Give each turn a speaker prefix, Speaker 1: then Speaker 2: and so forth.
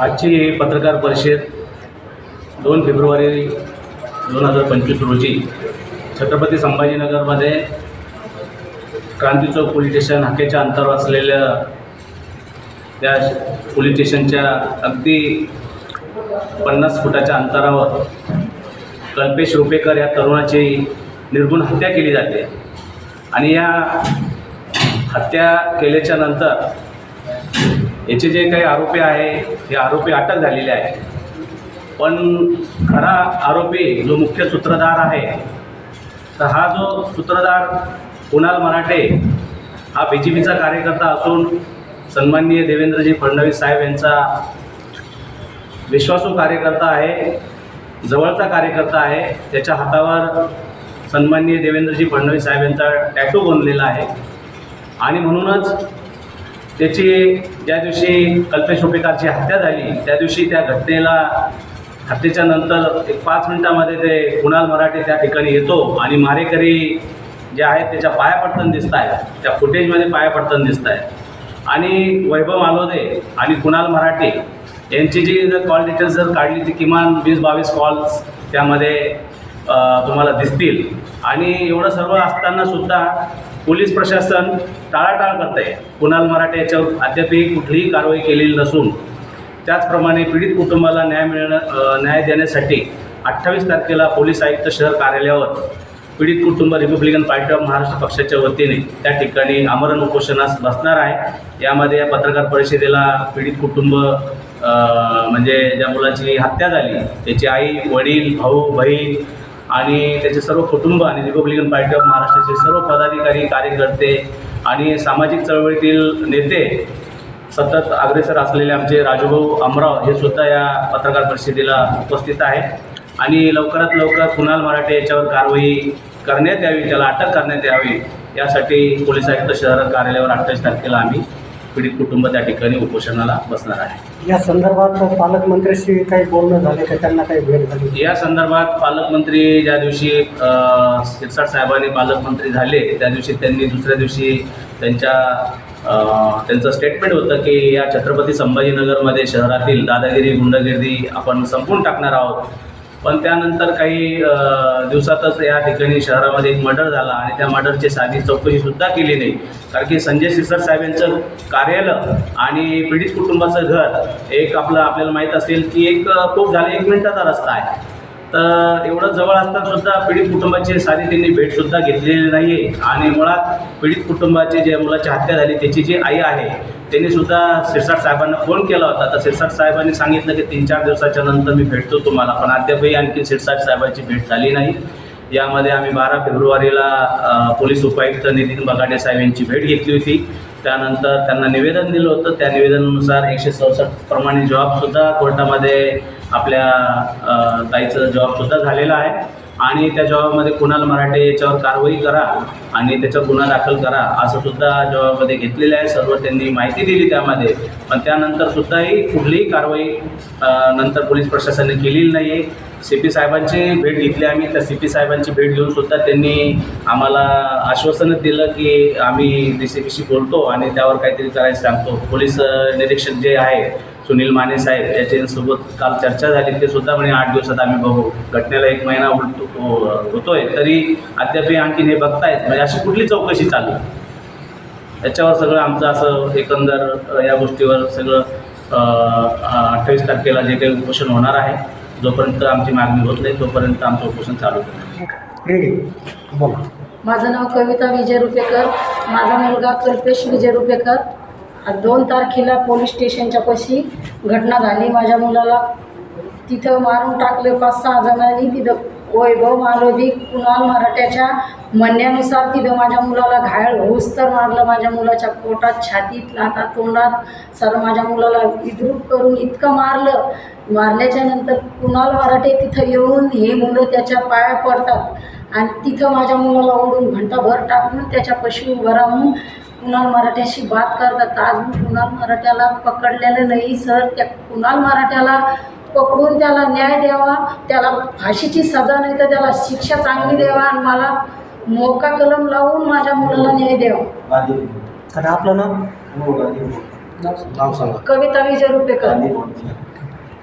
Speaker 1: आजची पत्रकार परिषद दोन फेब्रुवारी दोन हजार पंचवीस रोजी छत्रपती संभाजीनगरमध्ये क्रांती चौक पोलीस स्टेशन हाकेच्या अंतरावर असलेल्या त्या पोलीस स्टेशनच्या अगदी पन्नास फुटाच्या अंतरावर कल्पेश रुपेकर या तरुणाची निर्गुण हत्या केली जाते. आणि या हत्या केल्याच्यानंतर याचे जे काही आरोपी आहे हे आरोपी अटक झालेले आहे पण खरा आरोपी जो मुख्य सूत्रधार आहे तर हा जो सूत्रधार कुणाल मराठे हा बी जे पीचा कार्यकर्ता असून सन्माननीय देवेंद्रजी फडणवीस साहेब यांचा विश्वासू कार्यकर्ता आहे जवळचा कार्यकर्ता आहे त्याच्या हातावर सन्माननीय देवेंद्रजी फडणवीस साहेब यांचा टॅटू बनलेला आहे. आणि म्हणूनच त्याची ज्या दिवशी कल्पेश रुपेकारची हत्या झाली त्या दिवशी त्या घटनेला हत्येच्या नंतर एक पाच मिनिटामध्ये ते कुणाल मराठे त्या ठिकाणी येतो आणि मारेकरी जे आहेत त्याच्या पाया पडताना दिसत आहेत त्या फुटेजमध्ये पाया पडताना दिसत आहेत आणि वैभव मालोदे आणि कुणाल मराठे यांची जी जर कॉल डिटेल्स जर काढली ती किमान वीस बावीस कॉल्स त्यामध्ये तुम्हाला दिसतील. आणि एवढं सर्व असताना सुद्धा पोलीस प्रशासन टाळाटाळ करत आहे कुणाल मराठे याच्यावर अद्यापही कुठलीही कारवाई केलेली नसून त्याचप्रमाणे पीडित कुटुंबाला न्याय मिळणं न्याय देण्यासाठी अठ्ठावीस तारखेला पोलीस आयुक्त शहर कार्यालयावर पीडित कुटुंब रिपब्लिकन पार्टी ऑफ महाराष्ट्र पक्षाच्या वतीने त्या ठिकाणी आमरण उपोषणास बसणार आहे. यामध्ये या पत्रकार परिषदेला पीडित कुटुंब म्हणजे ज्या मुलाची हत्या झाली त्याची आई वडील भाऊ बहीण आणि त्याचे सर्व कुटुंब आणि रिपब्लिकन पार्टी ऑफ महाराष्ट्राचे सर्व पदाधिकारी कार्यकर्ते आणि सामाजिक चळवळीतील नेते सतत अग्रेसर असलेले आमचे राजूभाऊ अमराव हे सुद्धा या पत्रकार परिषदेला उपस्थित आहेत. आणि लवकरात लवकर कुणाल मराठे याच्यावर कारवाई करण्यात यावी त्याला अटक करण्यात यावी यासाठी पोलीस आयुक्त शहर कार्यालयावर अठ्ठावीस तारखेला आम्ही पीडित कुटुंब त्या ठिकाणी उपोषणाला बसणार आहे.
Speaker 2: या संदर्भात पालकमंत्र्यांशी काही बोलणं झाले का? त्यांना काही भेट झाली
Speaker 1: या संदर्भात पालकमंत्री ज्या दिवशी शिरसाट साहेबांनी पालकमंत्री झाले त्या दिवशी त्यांनी दुसऱ्या दिवशी त्यांच्या त्यांचं स्टेटमेंट होतं की या छत्रपती संभाजीनगरमध्ये शहरातील दादागिरी गुंडगिरी आपण संपून टाकणार आहोत. पण त्यानंतर काही दिवसातच या ठिकाणी शहरामध्ये एक मर्डर झाला आणि त्या मर्डरची साधी चौकशीसुद्धा केली नाही. कारण की संजय सिरसाट साहेब यांचं कार्यालय आणि पीडित कुटुंबाचं घर एक आपलं आपल्याला माहीत असेल की एक अ, खूप झालं एक मिनिटाचा रस्ता आहे. तर एवढं जवळ असताना सुद्धा पीडित कुटुंबाची साधी त्यांनी भेटसुद्धा घेतलेली नाही आहे आणि मुळात पीडित कुटुंबाची जे मुलाची हत्या झाली त्याची जी आई आहे त्यांनी सुद्धा सिरसाट साहेबांना फोन केला होता. तर सिरसाट साहेबांनी सांगितलं की तीन चार दिवसाच्या नंतर मी भेटतो तुम्हाला पण अद्यापही आणखी सिरसाट साहेबांची भेट झाली नाही. यामध्ये आम्ही बारा फेब्रुवारीला पोलीस उपायुक्त नितीन बगाडे साहेब यांची भेट घेतली होती. त्यानंतर त्यांना निवेदन दिलं होतं. त्या निवेदनानुसार एकशे चौसष्ट प्रमाणे जॉबसुद्धा कोर्टामध्ये आपल्या ताईचं जॉबसुद्धा झालेला आहे. आणि त्या जॉबमध्ये कुणाल मराठे याच्यावर कारवाई करा आणि त्याच्यावर गुन्हा दाखल करा असं सुद्धा जॉबमध्ये घेतलेलं आहे. सर्व त्यांनी माहिती दिली त्यामध्ये. पण त्यानंतर सुद्धाही कुठलीही कारवाई नंतर पोलीस प्रशासनाने केलेली नाही आहे सी पी साहेबांची भेट घेतली आम्ही. त्या सी पी साहेबांची भेट घेऊन सुद्धा त्यांनी आम्हाला आश्वासनच दिलं की आम्ही डी सी पीशी बोलतो आणि त्यावर काहीतरी करायचं सांगतो. पोलीस निरीक्षक जे आहे सुनील माने साहेब याच्यासोबत काल चर्चा झाली ते सुद्धा म्हणे आठ दिवसात आम्ही बघू. घटनेला एक महिना उलटो हो- होतोय. तरी अद्यापही आणखीन हे बघतायत. म्हणजे अशी कुठली चौकशी चालू आहे? त्याच्यावर सगळं आमचं असं एकंदर या गोष्टीवर सगळं अठ्ठावीस तारखेला जे काही उपोषण होणार आहे जोपर्यंत आमची मागणी होत नाही तोपर्यंत आमचं उपोषण चालू
Speaker 3: माझं नाव कविता विजय रुपेकर. माझा मुलगा कल्पेश विजय रुपेकर. दोन तारखेला पोलीस स्टेशनच्या पशी घटना झाली. माझ्या मुलाला तिथं मारून टाकलं. पाच सहा जणांनी तिथं वैभव मालोदी कुणाल मराठ्याच्या म्हणण्यानुसार तिथं माझ्या मुलाला घायल होऊस तर मारलं. माझ्या मुलाच्या पोटात छातीत नाकात तोंडात सर माझ्या मुलाला विद्रूप करून इतकं मारलं. मारल्याच्या नंतर कुणाल मराठे तिथं येऊन हे मुलं त्याच्या पाया पडतात. आणि तिथं माझ्या मुलाला ओढून घंटाभर टाकून त्याच्या पशी उभं राहून कुणाल मराठ्याशी बात करतात. अजून कुणाल मराठ्याला पकडलेलं नाही सर. त्या कुणाल मराठ्याला पकडून त्याला न्याय द्यावा त्याला फाशीची सजा नाही तर त्याला शिक्षा चांगली द्यावा आणि मला मोका कलम लावून माझ्या मुलाला न्याय द्यावा.
Speaker 2: आणि आपलं नाव? नाव सांगा.
Speaker 3: कविता विजय रुपेकर.